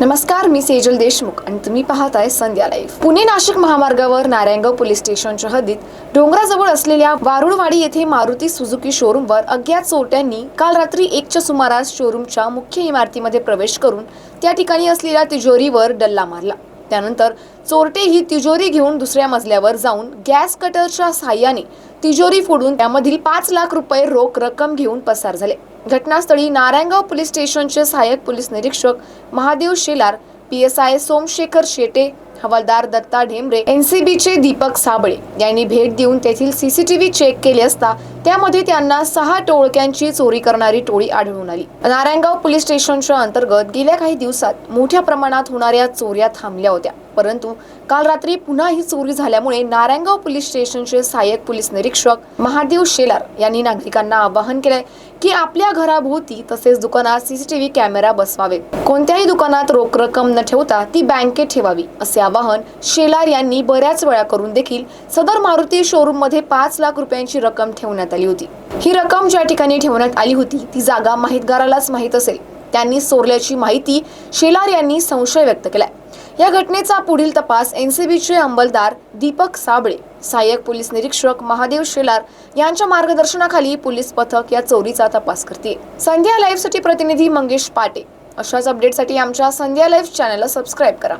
नमस्कार मी सेजल देशमुख आणि तुम्ही पाहताय संध्या लाईव्ह पुणे नाशिक महामार्गावर नारायणगाव पोलीस स्टेशनच्या हद्दीत डोंगराजवळ असलेल्या वारुळवाडी येथे मारुती सुझुकी शोरूमवर अज्ञात चोरट्यांनी काल रात्री एकच्या सुमारास शोरूमच्या मुख्य इमारतीमध्ये प्रवेश करून त्या ठिकाणी असलेल्या तिजोरीवर डल्ला मारला. त्यानंतर चोरटे ही तिजोरी घेऊन दुसऱ्या मजल्यावर जाऊन गॅस कटरच्या साह्याने तिजोरी फोडून त्यामधील पाच लाख रुपये रोख रक्कम घेऊन पसार झाले. घटनास्थळी नारायणगाव पोलीस स्टेशनचे सहाय्यक पोलीस निरीक्षक Mahadev Shelar P S I Somshekhar Shete हवालदार दत्ता ढेमरे एनसीबीचे दीपक साबळे यांनी भेट देऊन तेथील सीसीटीव्ही चेक केले असता त्यामध्ये त्यांना सहा टोळक्यांची चोरी करणारी टोळी आढळून आली. नारायणगाव पोलीस स्टेशनच्या अंतर्गत गेल्या काही दिवसात मोठ्या प्रमाणात होणाऱ्या चोऱ्या थांबल्या होत्या. परंतु काल रात्री पुन्हा ही चोरी झाल्यामुळे नारायणगाव पोलीस स्टेशनचे सहाय्यक पोलीस निरीक्षक महादेव शेलार यांनी नागरिकांना आवाहन केलंय की आपल्या घराभोवती तसेच दुकानात सीसीटीव्ही कॅमेरा बसवावेत. कोणत्याही दुकानात रोख रक्कम न ठेवता ती बँकेत ठेवावी असे आवाहन शेलार यांनी बऱ्याच वेळा करून देखील सदर मारुती शोरूममध्ये पाच लाख रुपयांची रक्कम ठेवण्यात आली होती. ही रक्कम ज्या ठिकाणी ठेवण्यात आली होती ती जागा माहितगारालाच माहीत असेल. त्यांनी चोरल्याची माहिती शेलार यांनी संशय व्यक्त केलाय. या घटनेचा पुढील तपास एनसीबीचे अंमलदार दीपक साबळे सहाय्यक पोलीस निरीक्षक महादेव शेलार यांच्या मार्गदर्शनाखाली पोलीस पथक या चोरीचा तपास करते संध्या लाईव्हसाठी प्रतिनिधी मंगेश पाटे. अशाच अपडेटसाठी आमच्या संध्या लाईव्ह चॅनलला सबस्क्राईब करा.